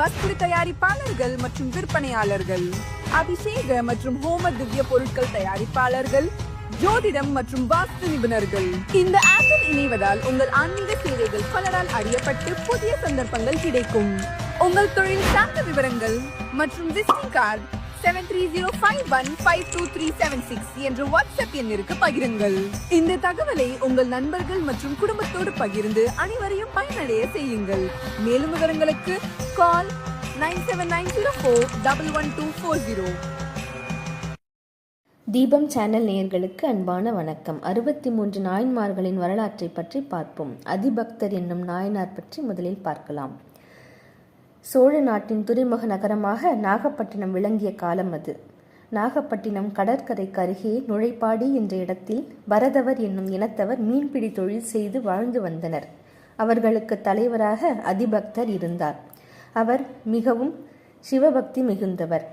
வஸ்திர தயாரிப்பாளர்கள் மற்றும் விற்பனையாளர்கள் அபிஷேக மற்றும் ஹோம திவ்ய பொருட்கள் தயாரிப்பாளர்கள் ஜோதிடம் மற்றும் வாஸ்து நிபுணர்கள். இந்த ஆப்பில் இணைவதால் உங்கள் ஆன்மீக சேவைகள் பலரால் அறியப்பட்டு புதிய சந்தர்ப்பங்கள் கிடைக்கும். உங்கள் தொழில் சார்ந்த விவரங்கள் மற்றும் visiting card seven three zero five one five two three seven six என்ற வாட்ஸ்அப் எண்ணிற்கு பகிருங்கள். இந்த தகவலை உங்கள் நண்பர்கள் மற்றும் குடும்பத்தோடு பகிர்ந்து அனைவரையும் பயனடைய செய்யுங்கள். மேலும் விவரங்களுக்கு call nine seven nine zero four double one two four zero Deepam channel நேயர்களுக்கு அன்பான வணக்கம். அறுபத்தி மூன்று நாயன்மார்களின் வரலாற்றை பற்றி பார்ப்போம். அதிபக்தர் என்னும் நாயனார் பற்றி முதலில் பார்க்கலாம். சோழ நாட்டின் துறைமுக நகரமாக நாகப்பட்டினம் விளங்கிய காலம் அது. நாகப்பட்டினம் கடற்கரைக்கு அருகே நுழைப்பாடி என்ற இடத்தில் பரதவர் என்னும் இனத்தவர் மீன்பிடி தொழில் செய்து வாழ்ந்து வந்தனர். அவர்களுக்கு தலைவராக அதிபக்தர் இருந்தார். அவர் மிகவும் சிவபக்தி மிகுந்தவர்.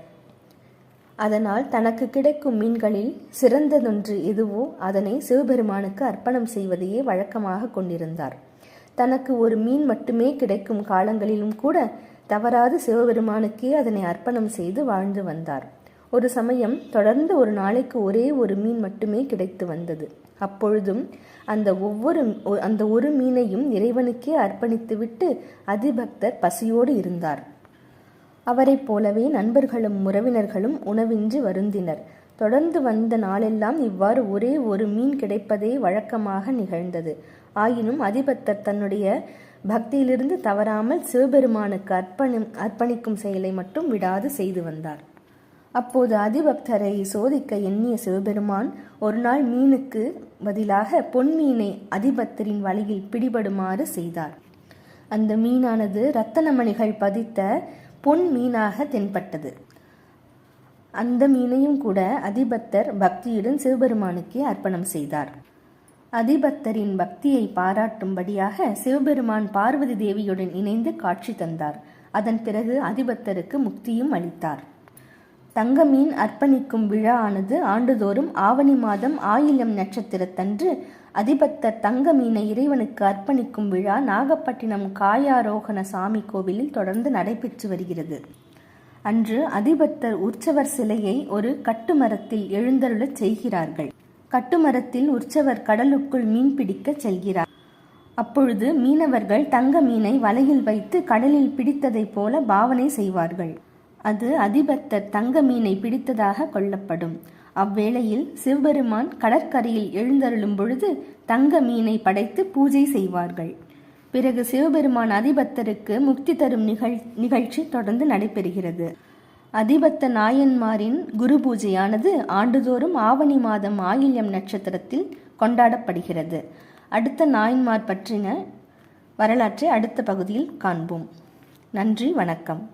அதனால் தனக்கு கிடைக்கும் மீன்களில் சிறந்ததொன்று எதுவோ அதனை சிவபெருமானுக்கு அர்ப்பணம் செய்வதையே வழக்கமாக கொண்டிருந்தார். தனக்கு ஒரு மீன் மட்டுமே கிடைக்கும் காலங்களிலும் கூட தவறாது சிவபெருமானுக்கே அதனை அர்ப்பணம் செய்து வாழ்ந்து வந்தார். ஒரு சமயம் தொடர்ந்து ஒரு நாளைக்கு ஒரே ஒரு மீன் மட்டுமே கிடைத்து வந்தது. அப்பொழுதும் அந்த ஒவ்வொரு அந்த ஒரு மீனையும் இறைவனுக்கே அர்ப்பணித்துவிட்டு அதிபக்தர் பசியோடு இருந்தார். அவரைப் போலவே நண்பர்களும் உறவினர்களும் உணவின்றி வருந்தினர். தொடர்ந்து வந்த நாளெல்லாம் இவ்வாறு ஒரே ஒரு மீன் கிடைப்பதே வழக்கமாக நிகழ்ந்தது. ஆயினும் அதிபத்தர் தன்னுடைய பக்தியிலிருந்து தவறாமல் சிவபெருமானுக்கு அர்ப்பணம் அர்ப்பணிக்கும் செயலை மட்டும் விடாது செய்து வந்தார். அப்போது அதிபக்தரை சோதிக்க எண்ணிய சிவபெருமான் ஒரு நாள் மீனுக்கு பதிலாக பொன்மீனை அதிபக்தரின் வழியில் பிடிபடுமாறு செய்தார். அந்த மீனானது ரத்தனமணிகள் பதித்த பொன் மீனாக தென்பட்டது. அந்த மீனையும் கூட அதிபத்தர் பக்தியுடன் சிவபெருமானுக்கே அர்ப்பணம் செய்தார். அதிபத்தரின் பக்தியை பாராட்டும்படியாக சிவபெருமான் பார்வதி தேவியுடன் இணைந்து காட்சி தந்தார். அதன் பிறகு அதிபத்தருக்கு முக்தியும் அளித்தார். தங்கமீன் அர்ப்பணிக்கும் விழா ஆனது ஆண்டுதோறும் ஆவணி மாதம் ஆயிலம் நட்சத்திரத்தன்று அதிபத்தர் தங்க மீனை இறைவனுக்கு அர்ப்பணிக்கும் விழா நாகப்பட்டினம் காயாரோகண சாமி கோவிலில் தொடர்ந்து நடைபெற்று வருகிறது. அன்று அதிபத்தர் உற்சவர் சிலையை ஒரு கட்டுமரத்தில் எழுந்தருளச் செய்கிறார்கள். கட்டுமரத்தில் உற்சவர் கடலுக்குள் மீன் பிடிக்க செல்கிறார். அப்பொழுது மீனவர்கள் தங்க மீனை வலையில் வைத்து கடலில் பிடித்ததைப் போல பாவனை செய்வார்கள். அது அதிபத்தர் தங்க மீனை பிடித்ததாக கொள்ளப்படும். அவ்வேளையில் சிவபெருமான் கடற்கரையில் எழுந்தருளும் பொழுது தங்க மீனை படைத்து பூஜை செய்வார்கள். பிறகு சிவபெருமான் அதிபத்தருக்கு முக்தி தரும் நிகழ் நிகழ்ச்சி தொடர்ந்து நடைபெறுகிறது. அதிபத்த நாயன்மாரின் குரு பூஜையானது ஆண்டுதோறும் ஆவணி மாதம் ஆயில்யம் நட்சத்திரத்தில் கொண்டாடப்படுகிறது. அடுத்த நாயன்மார் பற்றின வரலாற்றை அடுத்த பகுதியில் காண்போம். நன்றி வணக்கம்.